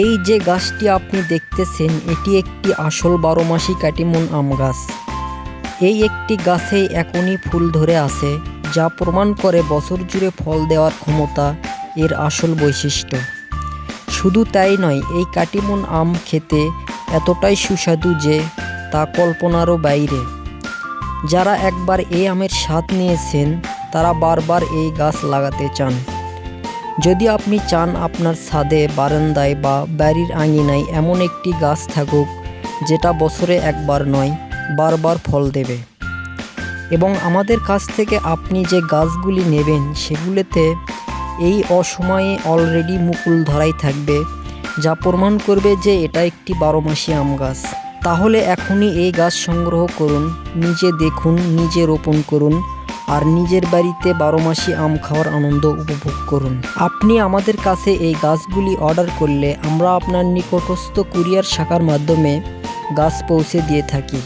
এই যে গাছটি আপনি দেখতেছেন, এটি একটি আসল বারো মাসি কাটিমন আম গাছ। এই একটি গাছে এখনই ফুল ধরে আছে, যা প্রমাণ করে বছর জুড়ে ফল দেওয়ার ক্ষমতা এর আসল বৈশিষ্ট্য। শুধু তাই নয়, এই কাটিমন আম খেতে এতটাই সুস্বাদু যে তা কল্পনারও বাইরে। যারা একবার এই আমের স্বাদ নিয়েছেন, তারা বারবার এই গাছ লাগাতে চান। যদি আপনি চান আপনার ছাদে, বারান্দায় বা বাড়ির আঙিনায় এমন একটি গাছ থাকুক, যেটা বছরে একবার নয়, বারবার ফল দেবে। এবং আমাদের কাছ থেকে আপনি যে গাছগুলি নেবেন, সেগুলোতে এই অসময়ে অলরেডি মুকুল ধরাই থাকবে, যা প্রমাণ করবে যে এটা একটি বারো মাসি আম গাছ। তাহলে এখনই এই গাছ সংগ্রহ করুন, নিজে দেখুন, নিজে রোপণ করুন আর নিজের বাড়িতে বারো মাসি আম খাওয়ার আনন্দ উপভোগ করুন। আপনি আমাদের কাছে এই গাছগুলি অর্ডার করলে আমরা আপনার নিকটস্থ কুরিয়ার শাখার মাধ্যমে গাছ পৌঁছে দিয়ে থাকি।